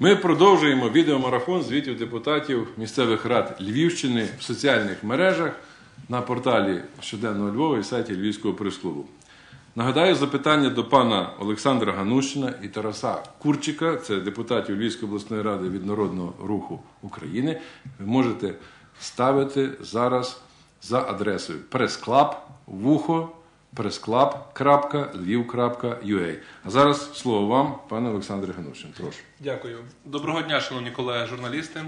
Ми продовжуємо відеомарафон звітів депутатів місцевих рад Львівщини в соціальних мережах на порталі Щоденного Львова і сайті Львівського прес-клубу. Нагадаю, запитання до пана Олександра Ганущина і Тараса Курчика, це депутатів Львівської обласної ради від Народного руху України. Ви можете ставити зараз за адресою прес-клаб вухо pressclub.lviv.ua. А зараз слово вам, пане Олександре Ганушин. Прошу. Дякую. Доброго дня, шановні колеги журналісти.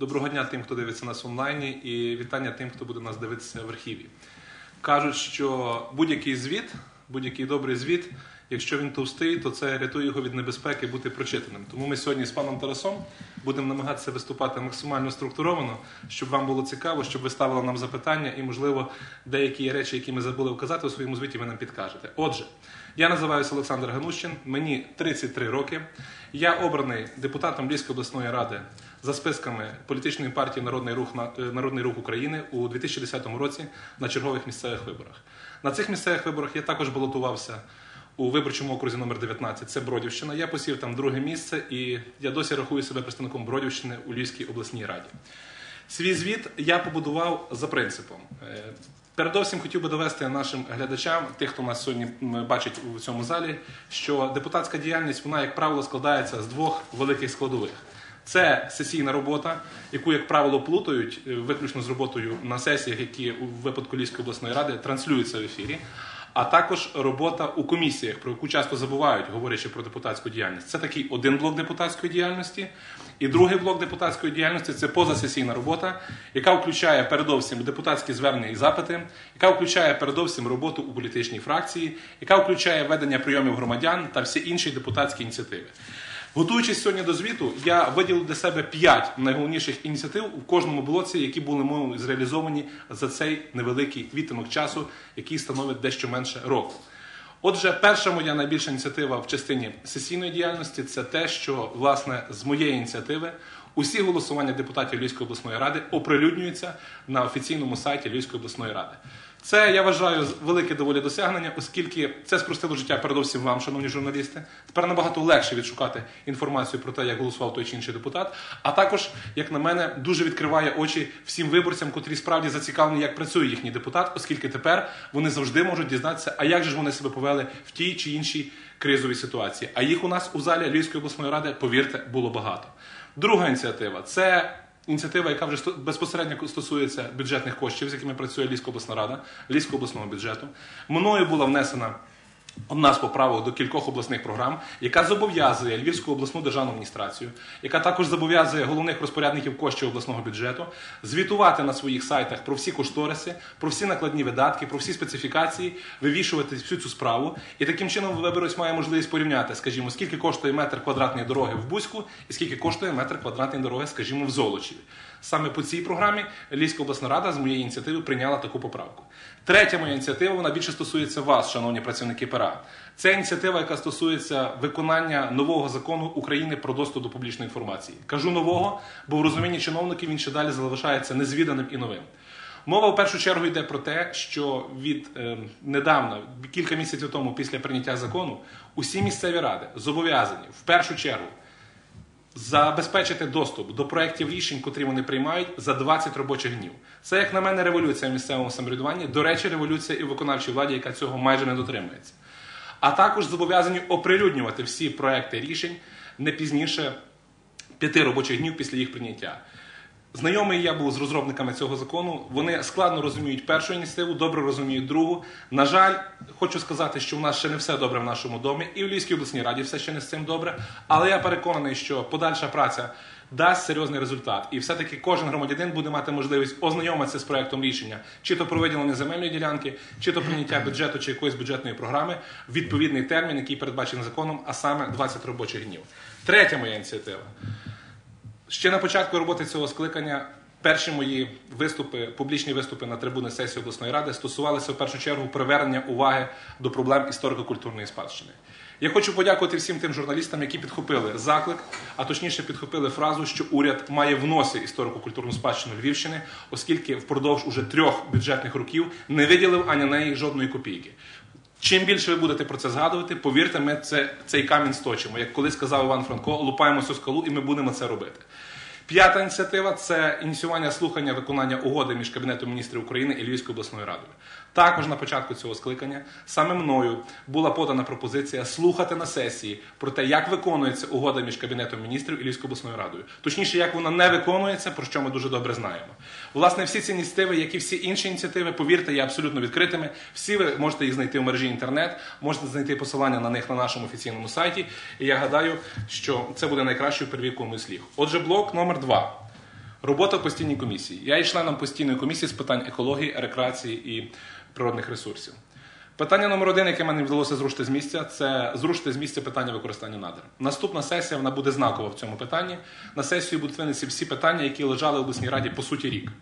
Доброго дня тим, хто дивиться нас онлайні, і вітання тим, хто буде нас дивитися в архіві. Кажуть, що будь-який звіт, будь-який добрий звіт, якщо він товстий, то це рятує його від небезпеки бути прочитаним. Тому ми сьогодні з паном Тарасом будемо намагатися виступати максимально структуровано, щоб вам було цікаво, щоб ви ставили нам запитання і, можливо, деякі речі, які ми забули вказати у своєму звіті, ви нам підкажете. Отже, я називаюся Олександр Ганущин, мені 33 роки. Я обраний депутатом Львівської обласної ради за списками політичної партії Народний рух е, Народний рух України у 2010 році на чергових місцевих виборах. На цих місцевих виборах я також балотувався у виборчому окрузі номер 19 Це Бродівщина. Я посів там друге місце, і я досі рахую себе представником Бродівщини у Львівській обласній раді. Свій звіт я побудував за принципом. Е, передовсім хотів би довести нашим глядачам, тих, хто нас сьогодні бачить у цьому залі, що депутатська діяльність, вона, як правило, складається з двох великих складових. Це сесійна робота, яку, як правило, плутають е, виключно з роботою на сесіях, які у випадку Львівської обласної ради транслюються в ефірі а також робота у комісіях, про яку часто забувають, говорячи про депутатську діяльність. Це такий один блок депутатської діяльності. І другий блок депутатської діяльності це позасесійна робота, яка включає передовсім депутатські звернення і запити, яка включає передовсім роботу у політичній фракції, яка включає ведення прийомів громадян та всі інші депутатські ініціативи. Готуючись сьогодні до звіту, я виділив для себе п'ять найголовніших ініціатив у кожному блоці, які були мною зреалізовані за цей невеликий відтинок часу, який становить дещо менше року. Отже, перша моя найбільша ініціатива в частині сесійної діяльності це те, що власне з моєї ініціативи усі голосування депутатів Львівської обласної ради оприлюднюються на офіційному сайті Львівської обласної ради. Це я вважаю велике доволі досягнення, оскільки це спростило життя передовсім вам, шановні журналісти. Тепер набагато легше відшукати інформацію про те, як голосував той чи інший депутат. А також, як на мене, дуже відкриває очі всім виборцям, котрі справді зацікавлені, як працює їхній депутат, оскільки тепер вони завжди можуть дізнатися, а як же ж вони себе повели в тій чи іншій кризовій ситуації. А їх у нас у залі Львівської обласної ради, повірте, було багато. Друга ініціатива це ініціатива, яка вже безпосередньо стосується бюджетних коштів, з якими працює Львівська обласна рада, Львівського обласного бюджету. Мною була внесена. Одна з поправок до кількох обласних програм, яка зобов'язує Львівську обласну державну адміністрацію, яка також зобов'язує головних розпорядників коштів обласного бюджету звітувати на своїх сайтах про всі кошториси, про всі накладні видатки, про всі специфікації, вивішувати всю цю справу. І таким чином виборець має можливість порівняти, скажімо, скільки коштує метр квадратної дороги в Бузьку і скільки коштує метр квадратної дороги, скажімо, в Золочеві. Саме по цій програмі Львівська обласна рада з моєї ініціативи прийняла таку поправку. Третя моя ініціатива вона більше стосується вас, шановні працівники пера. Це ініціатива, яка стосується виконання нового закону України про доступ до публічної інформації. Кажу нового, бо в розумінні чиновників він ще далі залишається незвіданим і новим. Мова в першу чергу йде про те, що від е, недавно, кілька місяців тому, після прийняття закону, усі місцеві ради зобов'язані в першу чергу забезпечити доступ до проєктів рішень, котрі вони приймають за 20 робочих днів. Це, як на мене, революція в місцевому самоврядуванні. До речі, революція і в виконавчій владі, яка цього майже не дотримується. А також зобов'язані оприлюднювати всі проекти рішень не пізніше п'яти робочих днів після їх прийняття. Знайомий я був з розробниками цього закону. Вони складно розуміють першу ініціативу, добре розуміють другу. На жаль, хочу сказати, що в нас ще не все добре в нашому домі, і в Львівській обласній раді все ще не з цим добре. Але я переконаний, що подальша праця дасть серйозний результат, і все-таки кожен громадянин буде мати можливість ознайомитися з проектом рішення, чи то про виділення земельної ділянки, чи то прийняття бюджету чи якоїсь бюджетної програми в відповідний термін, який передбачений законом, а саме 20 робочих днів. Третя моя ініціатива. Ще на початку роботи цього скликання перші мої виступи, публічні виступи на трибуни сесії обласної ради стосувалися в першу чергу привернення уваги до проблем історико-культурної спадщини. Я хочу подякувати всім тим журналістам, які підхопили заклик, а точніше підхопили фразу, що уряд має в носі історико-культурну спадщину Львівщини, оскільки впродовж уже трьох бюджетних років не виділив ані неї жодної копійки. Чим більше ви будете про це згадувати, повірте, ми це, цей камінь сточимо. Як колись сказав Іван Франко, лупаємо цю скалу і ми будемо це робити. П'ята ініціатива це ініціювання слухання виконання угоди між Кабінетом міністрів України і Львівською обласною радою. Також на початку цього скликання саме мною була подана пропозиція слухати на сесії про те, як виконується угода між Кабінетом міністрів і Львівською обласною радою. Точніше, як вона не виконується, про що ми дуже добре знаємо. Власне, всі ці ініціативи, як і всі інші ініціативи, повірте, є абсолютно відкритими. Всі ви можете їх знайти в мережі інтернет, можете знайти посилання на них на нашому офіційному сайті. І я гадаю, що це буде найкращою перевіркою мислів. Отже, блок номер два. Робота в постійній комісії. Я є членом постійної комісії з питань екології, рекреації і природних ресурсів. Питання номер один, яке мені вдалося зрушити з місця, це зрушити з місця питання використання надр. Наступна сесія вона буде знакова в цьому питанні. На сесію будуть винесені всі питання, які лежали в обласній раді по суті рік.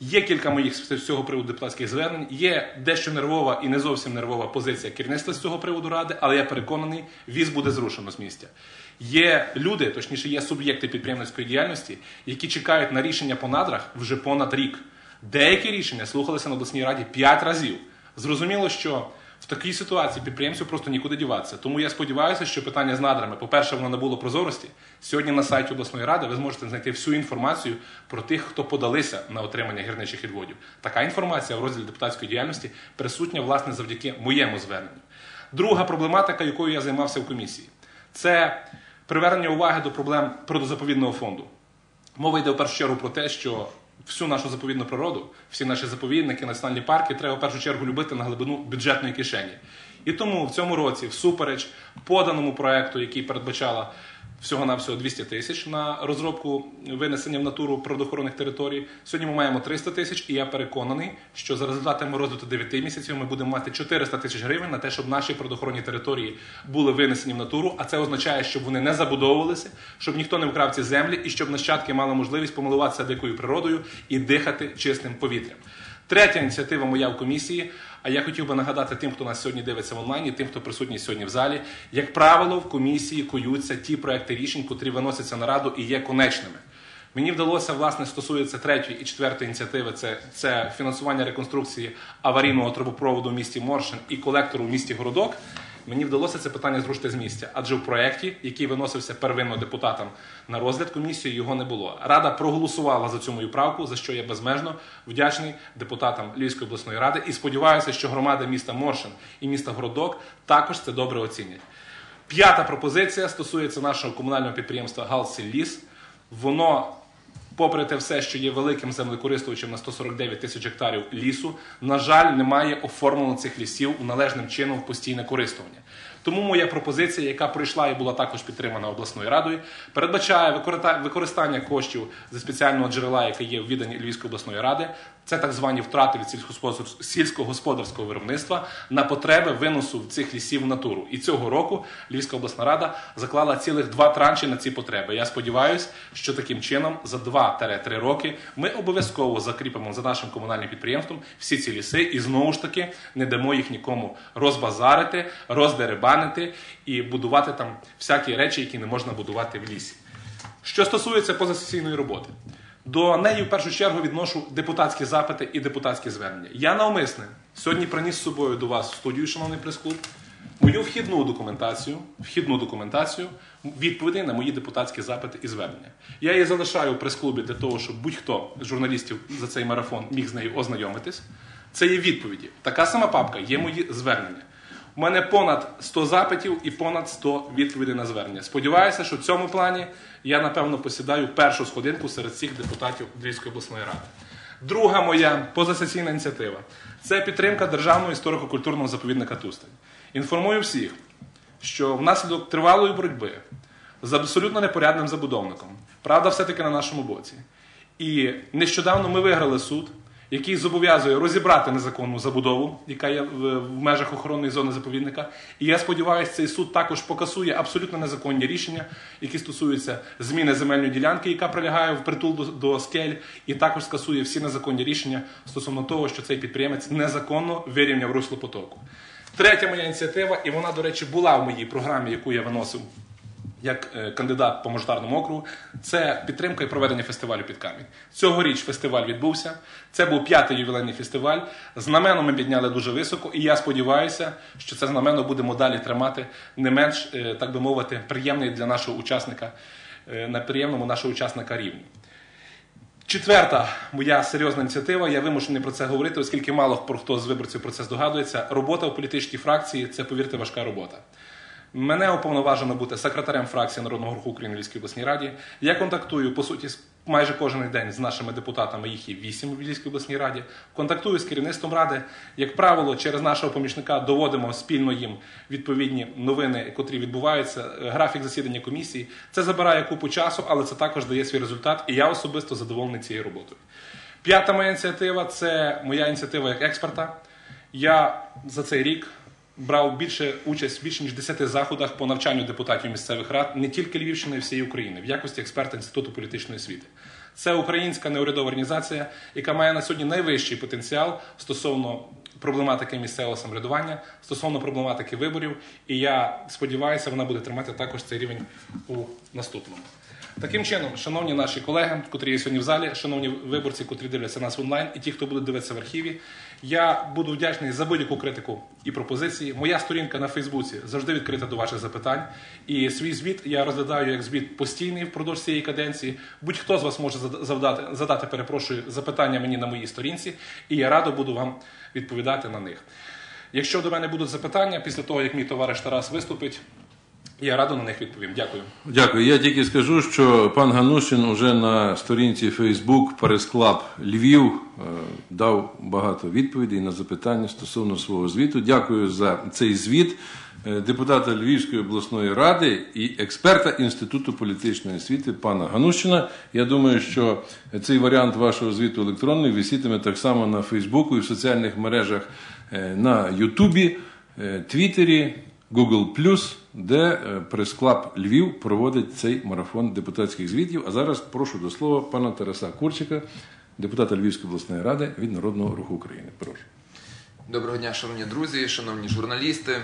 Є кілька моїх з цього приводу депутатських звернень. Є дещо нервова і не зовсім нервова позиція керівництва з цього приводу ради, але я переконаний, віз буде зрушено з місця. Є люди, точніше, є суб'єкти підприємницької діяльності, які чекають на рішення по надрах вже понад рік. Деякі рішення слухалися на обласній раді п'ять разів. Зрозуміло, що в такій ситуації підприємцю просто нікуди діватися. Тому я сподіваюся, що питання з надрами, по-перше, воно набуло прозорості. Сьогодні на сайті обласної ради ви зможете знайти всю інформацію про тих, хто подалися на отримання гірничих відводів. Така інформація в розділі депутатської діяльності присутня власне завдяки моєму зверненню. Друга проблематика, якою я займався в комісії, це привернення уваги до проблем природозаповідного фонду. Мова йде в першу чергу про те, що всю нашу заповідну природу, всі наші заповідники, національні парки треба в першу чергу любити на глибину бюджетної кишені. І тому в цьому році, всупереч поданому проекту, який передбачала всього-навсього 200 тисяч на розробку винесення в натуру природоохоронних територій. Сьогодні ми маємо 300 тисяч, і я переконаний, що за результатами розгляду 9 місяців ми будемо мати 400 тисяч гривень на те, щоб наші природоохоронні території були винесені в натуру. А це означає, щоб вони не забудовувалися, щоб ніхто не вкрав ці землі і щоб нащадки мали можливість помилуватися дикою природою і дихати чистим повітрям. Третя ініціатива моя в комісії. А я хотів би нагадати тим, хто нас сьогодні дивиться в онлайні, тим, хто присутній сьогодні в залі. Як правило, в комісії куються ті проекти рішень, котрі виносяться на раду і є конечними. Мені вдалося, власне, стосується третьої і четвертої ініціативи. Це це фінансування реконструкції аварійного трубопроводу в місті Моршин і колектору в місті Городок. Мені вдалося це питання зрушити з місця, адже в проєкті, який виносився первинно депутатам на розгляд комісії, його не було. Рада проголосувала за цю мою правку, за що я безмежно вдячний депутатам Львівської обласної ради і сподіваюся, що громади міста Моршин і міста Городок також це добре оцінять. П'ята пропозиція стосується нашого комунального підприємства Галсілліс. Воно попри те все, що є великим землекористувачем на 149 тисяч гектарів лісу, на жаль, немає оформлено цих лісів належним чином в постійне користування. Тому моя пропозиція, яка пройшла і була також підтримана обласною радою, передбачає використання коштів зі спеціального джерела, яке є в відданні Львівської обласної ради. Це так звані втрати від сільськогосподарського виробництва на потреби виносу цих лісів в натуру. І цього року Львівська обласна рада заклала цілих два транші на ці потреби. Я сподіваюся, що таким чином за 2-3 роки ми обов'язково закріпимо за нашим комунальним підприємством всі ці ліси і знову ж таки не дамо їх нікому розбазарити, роздеребанити і будувати там всякі речі, які не можна будувати в лісі. Що стосується позасесійної роботи. До неї в першу чергу відношу депутатські запити і депутатські звернення. Я навмисне сьогодні приніс з собою до вас в студію, шановний прес-клуб, мою вхідну документацію, вхідну документацію відповідей на мої депутатські запити і звернення. Я її залишаю в прес-клубі для того, щоб будь-хто з журналістів за цей марафон міг з нею ознайомитись. Це є відповіді. Така сама папка є мої звернення. У мене понад 100 запитів і понад 100 відповідей на звернення. Сподіваюся, що в цьому плані я, напевно, посідаю першу сходинку серед всіх депутатів Львівської обласної ради. Друга моя позасесійна ініціатива це підтримка державного історико-культурного заповідника Тустань. Інформую всіх, що внаслідок тривалої боротьби з абсолютно непорядним забудовником, правда, все-таки на нашому боці. І нещодавно ми виграли суд який зобов'язує розібрати незаконну забудову, яка є в межах охоронної зони заповідника. І я сподіваюся, цей суд також покасує абсолютно незаконні рішення, які стосуються зміни земельної ділянки, яка прилягає в притул до, до скель, і також скасує всі незаконні рішення стосовно того, що цей підприємець незаконно вирівняв русло потоку. Третя моя ініціатива, і вона, до речі, була в моїй програмі, яку я виносив як е, кандидат по мажоритарному округу, це підтримка і проведення фестивалю під камінь. Цьогоріч фестиваль відбувся. Це був п'ятий ювілейний фестиваль. Знамено ми підняли дуже високо, і я сподіваюся, що це знамено будемо далі тримати не менш, е, так би мовити, приємний для нашого учасника, е, на приємному нашого учасника рівні. Четверта моя серйозна ініціатива. Я вимушений про це говорити, оскільки мало про хто з виборців про це здогадується. Робота у політичній фракції це, повірте, важка робота. Мене уповноважено бути секретарем фракції Народного руху України в Львівській обласній раді. Я контактую по суті майже кожен день з нашими депутатами. Їх є вісім в Львівській обласній раді. Контактую з керівництвом ради. Як правило, через нашого помічника доводимо спільно їм відповідні новини, котрі відбуваються. Графік засідання комісії. Це забирає купу часу, але це також дає свій результат. І я особисто задоволений цією роботою. П'ята моя ініціатива це моя ініціатива як експерта. Я за цей рік брав більше участь більше ніж 10 заходах по навчанню депутатів місцевих рад не тільки Львівщини, а й всієї України в якості експерта Інституту політичної освіти. Це українська неурядова організація, яка має на сьогодні найвищий потенціал стосовно проблематики місцевого самоврядування, стосовно проблематики виборів. І я сподіваюся, вона буде тримати також цей рівень у наступному. Таким чином, шановні наші колеги, котрі є сьогодні в залі, шановні виборці, котрі дивляться нас онлайн, і ті, хто буде дивитися в архіві, я буду вдячний за будь-яку критику і пропозиції. Моя сторінка на Фейсбуці завжди відкрита до ваших запитань. І свій звіт я розглядаю як звіт постійний впродовж цієї каденції. Будь-хто з вас може завдати, задати, перепрошую, запитання мені на моїй сторінці, і я радо буду вам відповідати на них. Якщо до мене будуть запитання після того, як мій товариш Тарас виступить, я радо на них відповім. Дякую. Дякую. Я тільки скажу, що пан Ганушин уже на сторінці Facebook Прес-Клаб Львів е, дав багато відповідей на запитання стосовно свого звіту. Дякую за цей звіт е, депутата Львівської обласної ради і експерта Інституту політичної освіти пана Ганущина. Я думаю, що цей варіант вашого звіту електронний висітиме так само на Фейсбуку і в соціальних мережах е, на Ютубі, Твіттері. Google+, де е, прес-клаб Львів проводить цей марафон депутатських звітів. А зараз прошу до слова пана Тараса Курчика, депутата Львівської обласної ради від Народного руху України. Прошу. Доброго дня, шановні друзі, шановні журналісти.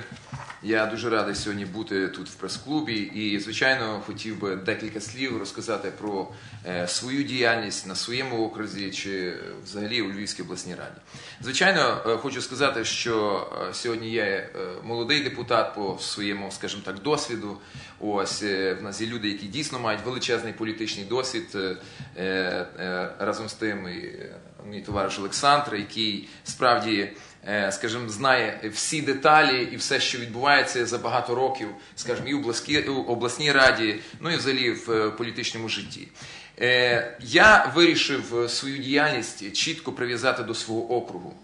Я дуже радий сьогодні бути тут в прес-клубі і, звичайно, хотів би декілька слів розказати про е, свою діяльність на своєму окрузі чи е, взагалі у Львівській обласній раді. Звичайно, е, хочу сказати, що сьогодні є молодий депутат по своєму, скажімо так, досвіду. Ось в нас є люди, які дійсно мають величезний політичний досвід. Разом з тим, і мій товариш Олександр, який справді скажімо, знає всі деталі і все, що відбувається за багато років, скажімо, і в обласній, обласній раді, ну і взагалі в е, політичному житті. Е, Я вирішив е, свою діяльність чітко прив'язати до свого округу.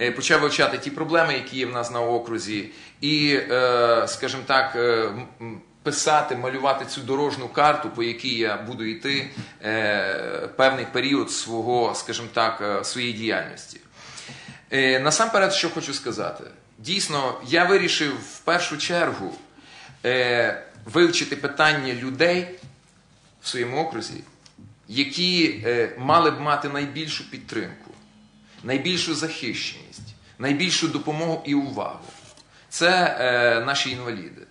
Е, Почав вивчати ті проблеми, які є в нас на окрузі, і, е, скажімо так, е, писати, малювати цю дорожню карту, по якій я буду йти е, певний період свого, скажімо так, е, своєї діяльності. Е, Насамперед, що хочу сказати, дійсно, я вирішив в першу чергу е, вивчити питання людей в своєму окрузі, які е, мали б мати найбільшу підтримку, найбільшу захищеність, найбільшу допомогу і увагу. Це е, наші інваліди.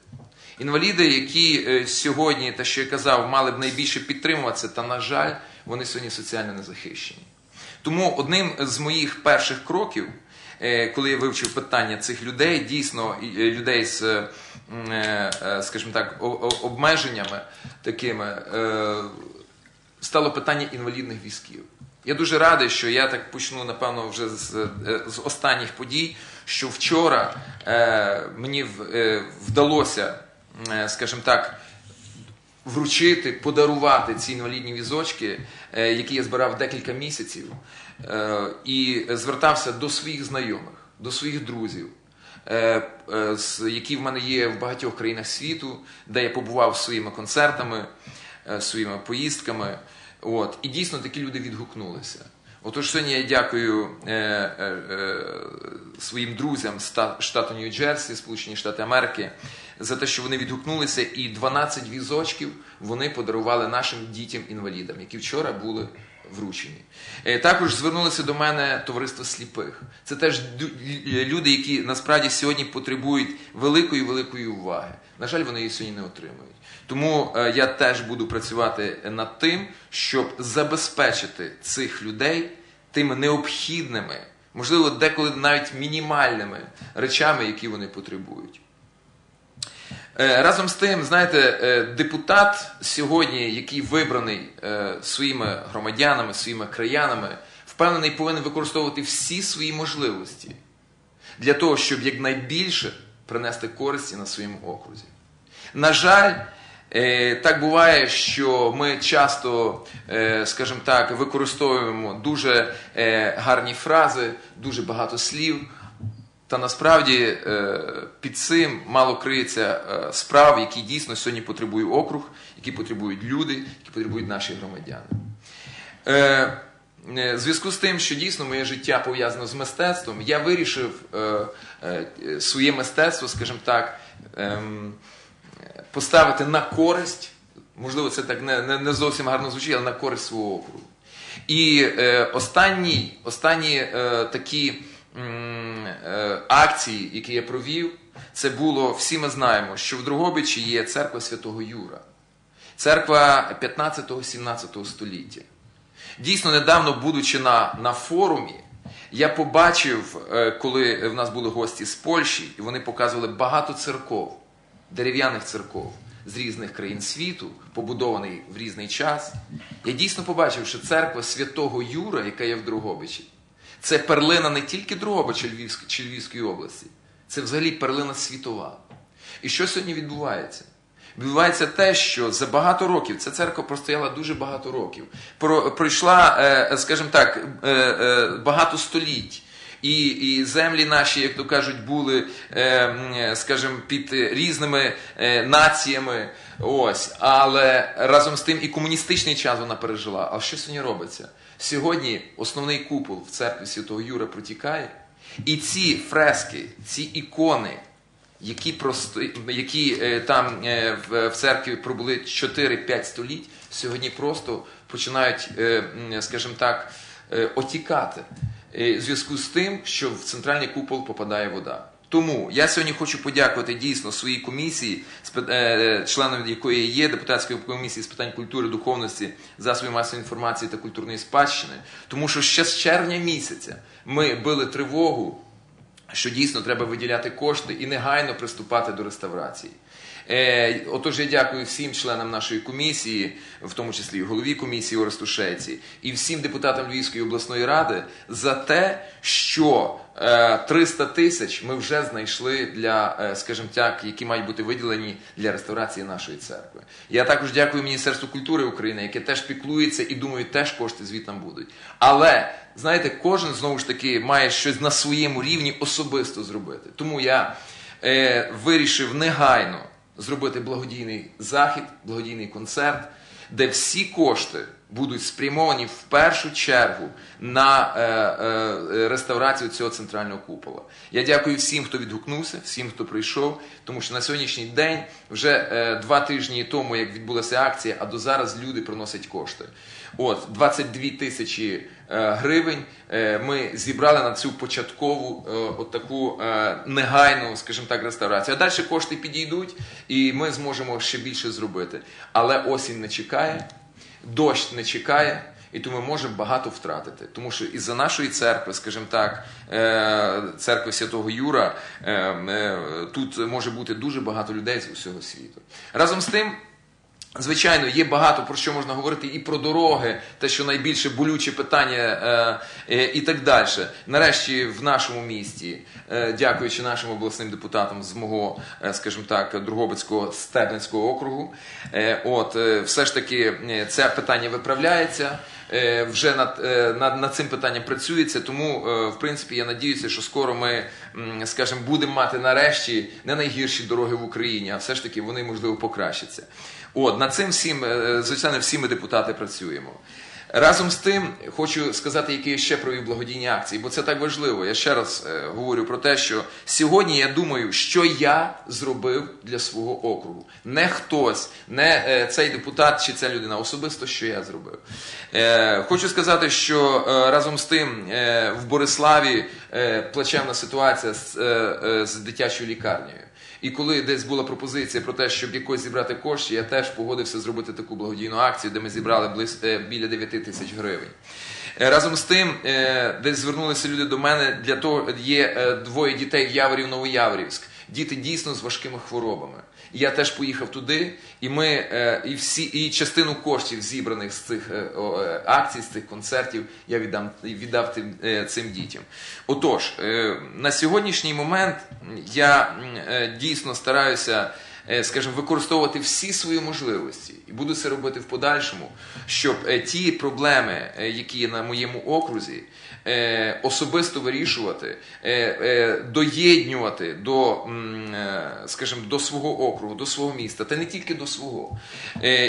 Інваліди, які е, сьогодні, те, що я казав, мали б найбільше підтримуватися, та, на жаль, вони сьогодні соціально не захищені. Тому одним з моїх перших кроків, е, коли я вивчив питання цих людей, дійсно е, людей з, е, скажімо так, обмеженнями такими, стало питання інвалідних візків. Я дуже радий, що я так почну, напевно, вже з, з останніх подій, що вчора мені вдалося, скажімо так, вручити, подарувати ці інвалідні візочки, е, які я збирав декілька місяців, е, і звертався до своїх знайомих, до своїх друзів, е, які в мене є в багатьох країнах світу, де я побував своїми концертами, своїми поїздками. От, і дійсно такі люди відгукнулися. Отож, сьогодні я дякую е, е, е, своїм друзям з штату Нью-Джерсі, Сполучені Штати Америки, за те, що вони відгукнулися, і 12 візочків вони подарували нашим дітям-інвалідам, які вчора були вручені. Е, Також звернулося до мене товариство сліпих. Це теж люди, які насправді сьогодні потребують великої великої уваги. На жаль, вони її сьогодні не отримують. Тому е, я теж буду працювати над тим, щоб забезпечити цих людей тими необхідними, можливо, деколи навіть мінімальними речами, які вони потребують. Е, Разом з тим, знаєте, е, депутат сьогодні, який вибраний е, своїми громадянами, своїми краянами, впевнений, повинен використовувати всі свої можливості для того, щоб якнайбільше принести користі на своєму окрузі. На жаль, так буває, що ми часто, скажімо так, використовуємо дуже гарні фрази, дуже багато слів. Та насправді е, під цим мало криється е, справ, які дійсно сьогодні потребує округ, які потребують люди, які потребують наші громадяни. Е, В зв'язку з тим, що дійсно моє життя пов'язано з мистецтвом, я вирішив своє мистецтво, скажімо так, ем, поставити на користь, можливо, це так не, зовсім гарно звучить, але на користь свого округу. І останні, останні такі акції, які я провів, це було, всі ми знаємо, що в Дрогобичі є церква Святого Юра, церква 15-17 століття. Дійсно, недавно, будучи на, на форумі, я побачив, е, коли в нас були гості з Польщі, і вони показували багато церков, дерев'яних церков з різних країн світу, побудований в різний час. Я дійсно побачив, що церква святого Юра, яка є в Дрогобичі, це перлина не тільки Дрогобича Львівської Львівської області, це взагалі перлина світова. І що сьогодні відбувається? Відбувається те, що за багато років ця церква простояла дуже багато років. Про, пройшла, е, скажімо так, е, е, багато століть. І, і землі наші, як то кажуть, були, е, скажімо, під різними е, націями. Ось, але разом з тим і комуністичний час вона пережила. А що сьогодні робиться? Сьогодні основний купол в церкві Святого Юра протікає, і ці фрески, ці ікони, які, просто, які е, там е, в, церкві пробули 4-5 століть, сьогодні просто починають, е, скажімо так, отікати в зв'язку з тим, що в центральний купол попадає вода. Тому я сьогодні хочу подякувати дійсно своїй комісії, спе- е, членом якої є, депутатської комісії з питань культури, духовності, засобів масової інформації та культурної спадщини. Тому що ще з червня місяця ми били тривогу що дійсно треба виділяти кошти і негайно приступати до реставрації. Е, отож, я дякую всім членам нашої комісії, в тому числі і голові комісії Оресту Шейці, і всім депутатам Львівської обласної ради за те, що е, 300 тисяч ми вже знайшли для, е, скажімо так, які мають бути виділені для реставрації нашої церкви. Я також дякую Міністерству культури України, яке теж піклується і думаю, теж кошти звітом будуть. Але знаєте, кожен знову ж таки має щось на своєму рівні особисто зробити. Тому я е, вирішив негайно зробити благодійний захід, благодійний концерт, де всі кошти будуть спрямовані в першу чергу на е, е, реставрацію цього центрального купола. Я дякую всім, хто відгукнувся, всім, хто прийшов, тому що на сьогоднішній день вже е, два тижні тому, як відбулася акція, а до зараз люди приносять кошти. От 22 тисячі е, гривень е, ми зібрали на цю початкову е, от таку е, негайну, скажімо так, реставрацію. А далі кошти підійдуть, і ми зможемо ще більше зробити. Але осінь не чекає, дощ не чекає. І тому ми можемо багато втратити. Тому що із-за нашої церкви, скажімо так, е, церкви Святого Юра, е, е, тут може бути дуже багато людей з усього світу. Разом з тим. Звичайно, є багато про що можна говорити і про дороги, те, що найбільше болюче питання, е, е, і так далі. Нарешті, в нашому місті, е, дякуючи нашим обласним депутатам з мого, скажімо так, Другобицького Стебницького округу, от все ж таки це питання виправляється. Вже над, над, над цим питанням працюється, тому в принципі я надіюся, що скоро ми, скажімо, будемо мати нарешті не найгірші дороги в Україні, а все ж таки вони можливо покращаться. От над цим всім, е, звичайно, всі ми депутати працюємо. Разом з тим, хочу сказати, які ще провів благодійні акції, бо це так важливо. Я ще раз е, говорю про те, що сьогодні я думаю, що я зробив для свого округу. Не хтось, не е, цей депутат чи ця людина, особисто що я зробив. Хочу сказати, що разом з тим в Бориславі плачевна ситуація з дитячою лікарнею. І коли десь була пропозиція про те, щоб якось зібрати кошти, я теж погодився зробити таку благодійну акцію, де ми зібрали близь, е, біля 9 тисяч гривень. Е, Разом з тим, е, десь звернулися люди до мене для того, є двоє дітей в Яворів Новояворівськ. Діти дійсно з важкими хворобами. І Я теж поїхав туди, і ми е, і всі і частину коштів зібраних з цих е, е, акцій, з цих концертів, я віддам віддав тим цим дітям. Отож, на сьогоднішній момент я дійсно стараюся. Е, Скажімо, використовувати всі свої можливості і буду це робити в подальшому, щоб е, ті проблеми, е, які є на моєму окрузі, особисто вирішувати, доєднювати до, скажімо, до свого округу, до свого міста, та не тільки до свого,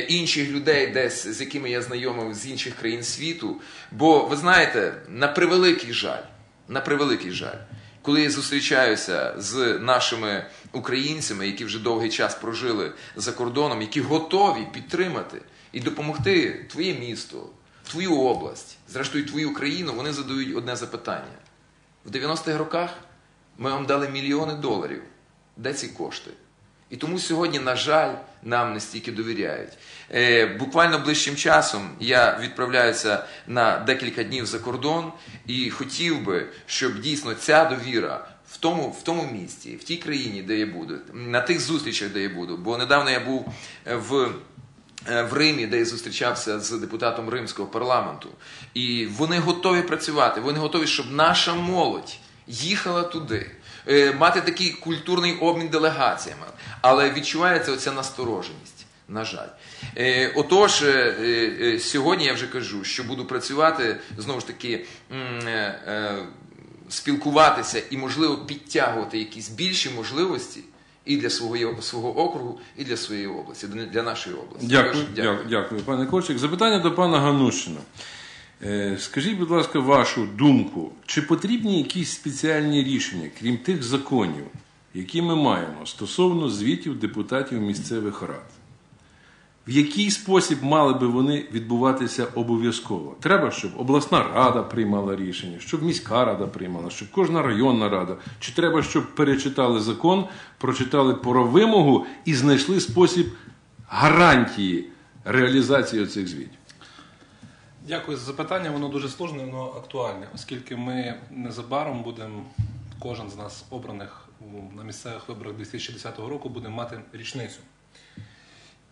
інших людей, десь з якими я знайомив з інших країн світу. Бо ви знаєте, на превеликий жаль, на превеликий жаль. Коли я зустрічаюся з нашими українцями, які вже довгий час прожили за кордоном, які готові підтримати і допомогти твоє місто, твою область, зрештою твою країну, вони задають одне запитання. В 90-х роках ми вам дали мільйони доларів. Де ці кошти? І тому сьогодні, на жаль, нам не стільки довіряють. Е, буквально ближчим часом я відправляюся на декілька днів за кордон і хотів би, щоб дійсно ця довіра в тому, в тому місті, в тій країні, де я буду, на тих зустрічах, де я буду. Бо недавно я був е, в е, в Римі, де я зустрічався з депутатом римського парламенту, і вони готові працювати. Вони готові, щоб наша молодь їхала туди, мати такий культурний обмін делегаціями, але відчувається оця настороженість. На жаль, Е, отож, е, е, сьогодні я вже кажу, що буду працювати знову ж таки. е, е, спілкуватися і, можливо, підтягувати якісь більші можливості і для свого, свого округу, і для своєї області, для- нашої області. Дякую, дякую, дякую, пане Корчик. Запитання до пана Ганущина. Е, Скажіть, будь ласка, вашу думку, чи потрібні якісь спеціальні рішення, крім тих законів, які ми маємо стосовно звітів депутатів місцевих рад? В який спосіб мали би вони відбуватися обов'язково? Треба, щоб обласна рада приймала рішення, щоб міська рада приймала, щоб кожна районна рада. Чи треба, щоб перечитали закон, прочитали про вимогу і знайшли спосіб гарантії реалізації цих звітів? Дякую за запитання. Воно дуже сложне, воно актуальне, оскільки ми незабаром будемо, кожен з нас обраних на місцевих виборах 2010 року, будемо мати річницю.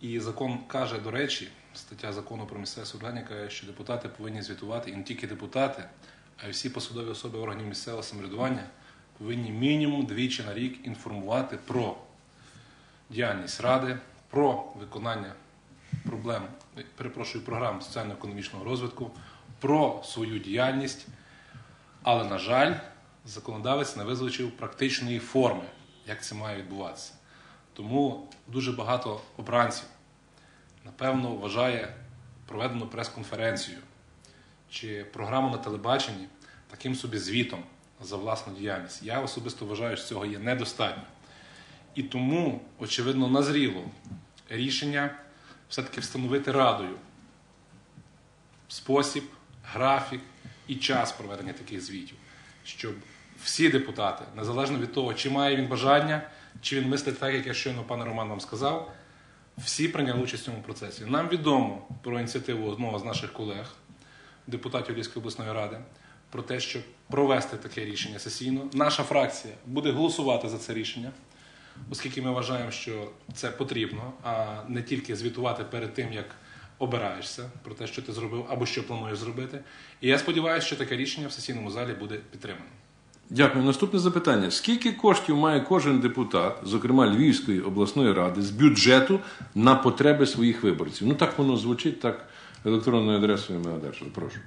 І закон каже, до речі, стаття закону про місцеве самоврядування каже, що депутати повинні звітувати, і не тільки депутати, а й всі посадові особи органів місцевого самоврядування повинні мінімум двічі на рік інформувати про діяльність ради, про виконання проблем, перепрошую, програм соціально-економічного розвитку, про свою діяльність. Але, на жаль, законодавець не визначив практичної форми, як це має відбуватися. Тому дуже багато обранців, напевно, вважає проведену прес-конференцію чи програму на телебаченні таким собі звітом за власну діяльність. Я особисто вважаю, що цього є недостатньо. І тому, очевидно, назріло рішення все-таки встановити радою спосіб, графік і час проведення таких звітів, щоб всі депутати, незалежно від того, чи має він бажання, чи він мислить так, як я щойно пане Роман вам сказав, всі прийняли участь в цьому процесі. Нам відомо про ініціативу одного з наших колег, депутатів Львівської обласної ради, про те, щоб провести таке рішення сесійно. Наша фракція буде голосувати за це рішення, оскільки ми вважаємо, що це потрібно, а не тільки звітувати перед тим, як обираєшся про те, що ти зробив або що плануєш зробити. І я сподіваюся, що таке рішення в сесійному залі буде підтримано. Дякую. Наступне запитання: скільки коштів має кожен депутат, зокрема Львівської обласної ради, з бюджету на потреби своїх виборців? Ну так воно звучить, так електронною адресою ми одержали. Прошу.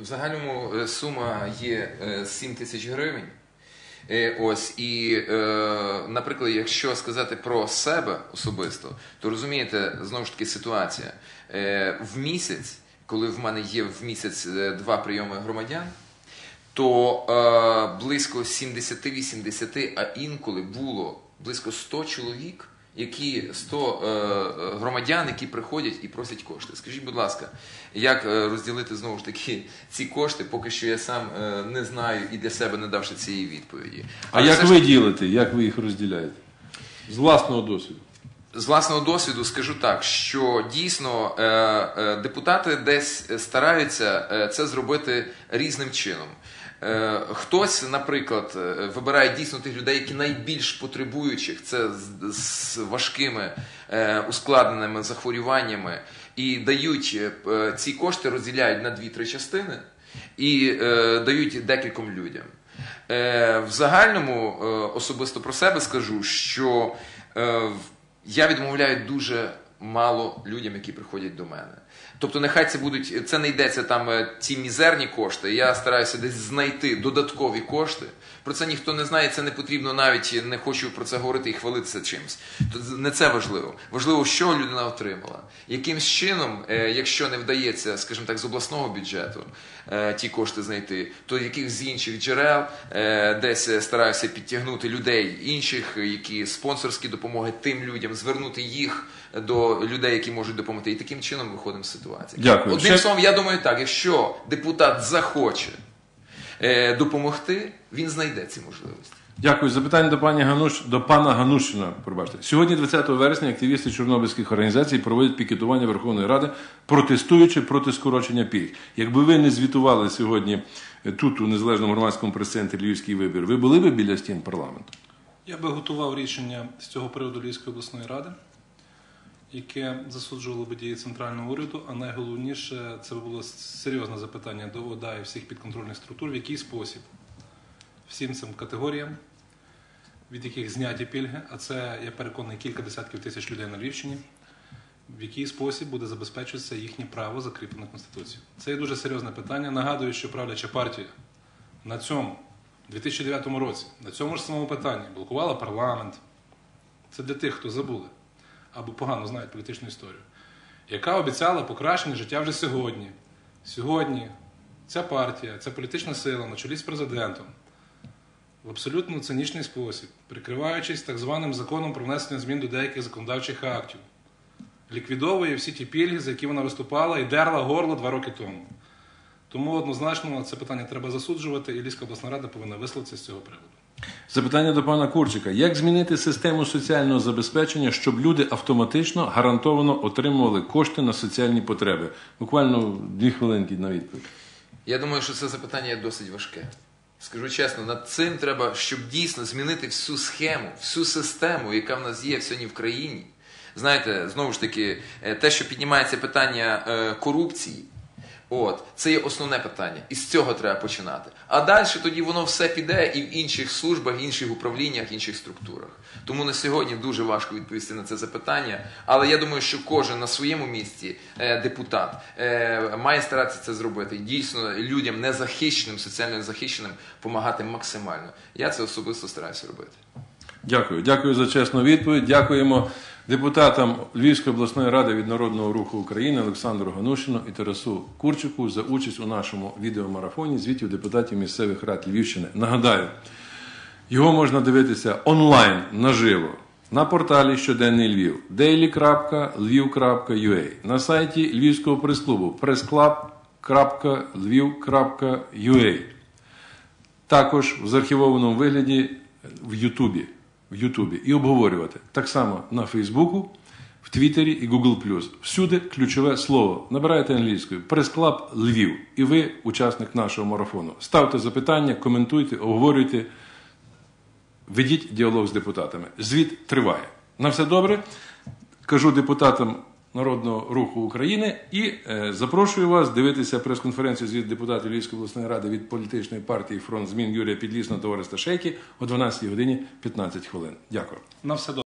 В загальному е, сума є е, 7 тисяч гривень. Е, Ось і, е, наприклад, якщо сказати про себе особисто, то розумієте, знову ж таки ситуація. Е, в місяць коли в мене є в місяць два прийоми громадян, то близько 70-80, а інколи було близько 100 чоловік, які 100 е, е, громадян, які приходять і просять кошти. Скажіть, будь ласка, як е, розділити знову ж таки ці кошти, поки що я сам не знаю і для себе не давши цієї відповіді. А Але як все ж ви ділите, як ви їх розділяєте? З власного досвіду. з власного досвіду скажу так, що дійсно депутати десь стараються це зробити різним чином. Е, Хтось, наприклад, е, вибирає дійсно тих людей, які найбільш потребуючих, це з, важкими е, ускладненими захворюваннями, і дають ці кошти, розділяють на дві-три частини і дають декільком людям. В загальному особисто про себе скажу, що я відмовляю дуже мало людям, які приходять до мене. Тобто, нехай це будуть це не йдеться там е, ці мізерні кошти. Я стараюся десь знайти додаткові кошти. Про це ніхто не знає, це не потрібно навіть не хочу про це говорити і хвалитися чимось. То не це важливо. Важливо, що людина отримала. Якимсь чином, е, якщо не вдається, скажімо так, з обласного бюджету е, ті кошти знайти, то яких з інших джерел е, десь е, стараюся підтягнути людей інших, е, які спонсорські допомоги тим людям, звернути їх до людей, які можуть допомогти, і таким чином виходимо з ситуації. Дякую. Одним Ще- словом, я думаю так, якщо депутат захоче е, допомогти, він знайде ці можливості. Дякую. Запитання до пані Гануш до пана Ганушина. Пробачте. Сьогодні, 20 вересня, активісти чорнобильських організацій проводять пікетування Верховної Ради, протестуючи проти скорочення пільг. Якби ви не звітували сьогодні е, тут, у незалежному громадському прес-центрі Львівський вибір, ви були б біля стін парламенту? Я би готував рішення з цього приводу Львівської обласної ради, яке засуджувало би дії центрального уряду, а найголовніше це було серйозне запитання до ОДА і всіх підконтрольних структур, в який спосіб всім цим категоріям, від яких зняті пільги, а це, я переконаний, кілька десятків тисяч людей на Львівщині, в який спосіб буде забезпечуватися їхнє право закріплене Конституцією. Це є дуже серйозне питання. Нагадую, що правляча партія на цьому, 2009 році, на цьому ж самому питанні блокувала парламент. Це для тих, хто забули або погано знають політичну історію, яка обіцяла покращення життя вже сьогодні. Сьогодні ця партія, ця політична сила на чолі з президентом в абсолютно цинічний спосіб, прикриваючись так званим законом про внесення змін до деяких законодавчих актів, ліквідовує всі ті пільги, за які вона виступала і дерла горло два роки тому. Тому однозначно це питання треба засуджувати, і Львівська обласна рада повинна висловитися з цього приводу. Запитання до пана Курчика: як змінити систему соціального забезпечення, щоб люди автоматично гарантовано отримували кошти на соціальні потреби? Буквально дві хвилинки на відповідь. Я думаю, що це запитання є досить важке. Скажу чесно, над цим треба, щоб дійсно змінити всю схему, всю систему, яка в нас є сьогодні в країні. Знаєте, знову ж таки, е, те, що піднімається питання е, корупції, от, це є основне питання. І з цього треба починати. А далі тоді воно все піде і в інших службах, інших управліннях, інших структурах. Тому на сьогодні дуже важко відповісти на це запитання. Але я думаю, що кожен на своєму місці е, депутат е, має старатися це зробити. Дійсно людям незахищеним, соціально незахищеним допомагати максимально. Я це особисто стараюся робити. Дякую. Дякую за чесну відповідь. Дякуємо депутатам Львівської обласної ради від Народного руху України Олександру Ганушину і Тарасу Курчику за участь у нашому відеомарафоні звітів депутатів місцевих рад Львівщини. Нагадаю, його можна дивитися онлайн наживо на порталі Щоденний Львів daily.lviv.ua, на сайті Львівського прес-клубу pressclub.lviv.ua, також в заархівованому вигляді в Ютубі. В Ютубі і обговорювати так само на Фейсбуку, в Твіттері і Google+. Всюди ключове слово. Набирайте англійською прес-клаб Львів. І ви учасник нашого марафону. Ставте запитання, коментуйте, обговорюйте. Ведіть діалог з депутатами. Звіт триває. На все добре. Кажу депутатам Народного руху України і е, запрошую вас дивитися прес-конференцію звіт депутатів Львівської обласної ради від політичної партії Фронт змін Юрія Підлісного товариства Шейки о 12 годині 15 хвилин. Дякую. На все добре.